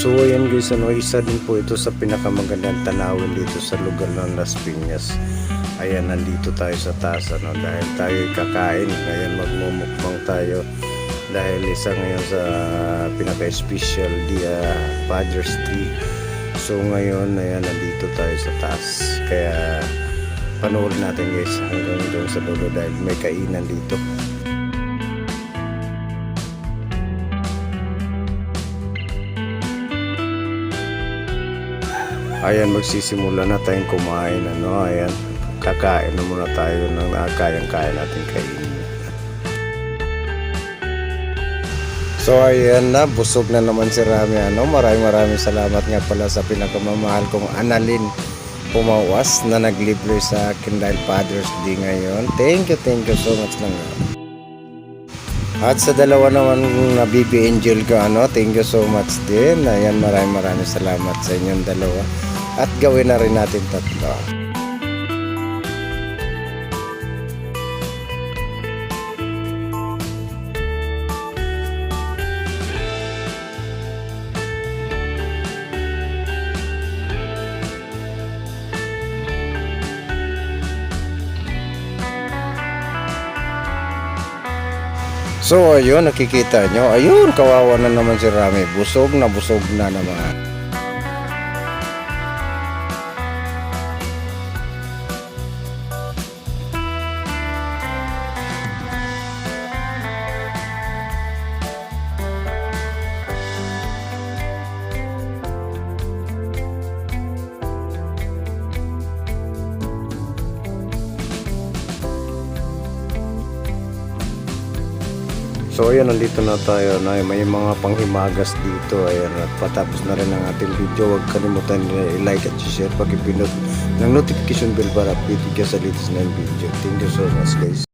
guys, ano, isa din po ito sa pinakamagandang tanawin dito sa lugar ng Las Piñas. Ayan, nandito tayo sa taas, ano, dahil tayo kakain. Ngayon, magmumukbang tayo. Dahil isa ngayon sa pinaka-special dia Father's Day. So ngayon, ayan, nandito tayo sa taas. Kaya panoorin natin guys hanggang doon sa dulo dahil may kainan dito. Ayan, magsisimula na tayong kumain. Ano, ayan, kakain na muna tayo ng kayang-kaya natin kainin. So ayan na, busog na naman si Rami. Ano, maraming maraming salamat nga pala sa pinakamamahal kong Analin Pumawas na naglibre sa akin dahil Father's Day ngayon. Thank you, thank you so much lang. At sa dalawa naman na BB Angel ko, ano, thank you so much din. Ayan, maraming maraming salamat sa inyong dalawa. At gawin na rin natin tatlo. So ayun, nakikita nyo. Ayun, kawawa na naman si Rami. Busog na busog na naman. So ayan, nandito na tayo. Na, may mga panghimagas dito. Ayan, at patapos na rin ang ating video. Huwag kalimutan i-like at share pagkipinot ng notification bell para updated ka sa latest na video. Thank you so much guys.